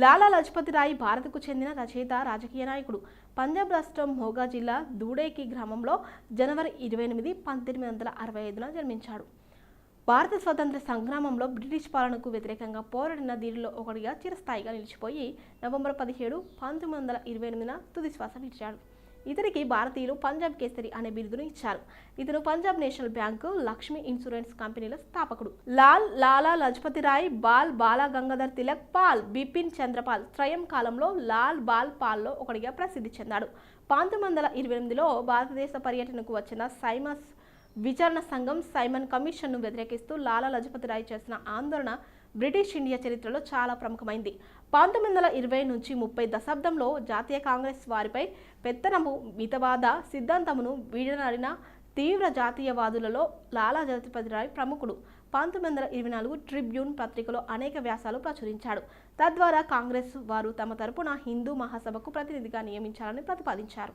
లాలా లజపతి రాయ్ భారత్కు చెందిన రచయిత రాజకీయ నాయకుడు. పంజాబ్ రాష్ట్రం మోగా జిల్లా దూడేకి గ్రామంలో జనవరి ఇరవై ఎనిమిది పంతొమ్మిది వందల అరవై ఐదున జన్మించాడు. భారత స్వతంత్ర సంగ్రామంలో బ్రిటిష్ పాలనకు వ్యతిరేకంగా పోరాడిన దీనిలో ఒకటిగా చిరస్థాయిగా నిలిచిపోయి నవంబర్ పదిహేడు పంతొమ్మిది వందల ఇరవై ఎనిమిదిన తుది శ్వాస విడిచాడు. ఇతనికి భారతీయులు పంజాబ్ కేసరి అనే బిరుదును ఇచ్చారు. ఇతను Punjab national bank Lakshmi insurance కంపెనీల స్థాపకుడు. లాల్ లాలా లజపతి రాయ్ బాల్ బాలా గంగాధర్ తిలక్ పాల్ బిపిన్ చంద్రపాల్ త్రయం కాలంలో లాల్ బాల్ పాల్లో ఒకటిగా ప్రసిద్ధి చెందాడు. పంతొమ్మిది వందల ఇరవై ఎనిమిదిలో భారతదేశ పర్యటనకు వచ్చిన సైమస్ విచారణ సంఘం సైమన్ కమిషన్ను వ్యతిరేకిస్తూ లాలా లజపతి రాయ్ చేసిన ఆందోళన బ్రిటిష్ ఇండియా చరిత్రలో చాలా ప్రముఖమైంది. పంతొమ్మిది వందల ఇరవై నుంచి ముప్పై దశాబ్దంలో జాతీయ కాంగ్రెస్ వారిపై పెత్తనము మితవాద సిద్ధాంతమును వీడనాడిన తీవ్ర జాతీయవాదులలో లాలా లజపతి రాయ్ ప్రముఖుడు. పంతొమ్మిది వందల ఇరవై నాలుగు ట్రిబ్యూన్ పత్రికలో అనేక వ్యాసాలు ప్రచురించాడు. తద్వారా కాంగ్రెస్ వారు తమ తరపున హిందూ మహాసభకు ప్రతినిధిగా నియమించాలని ప్రతిపాదించారు.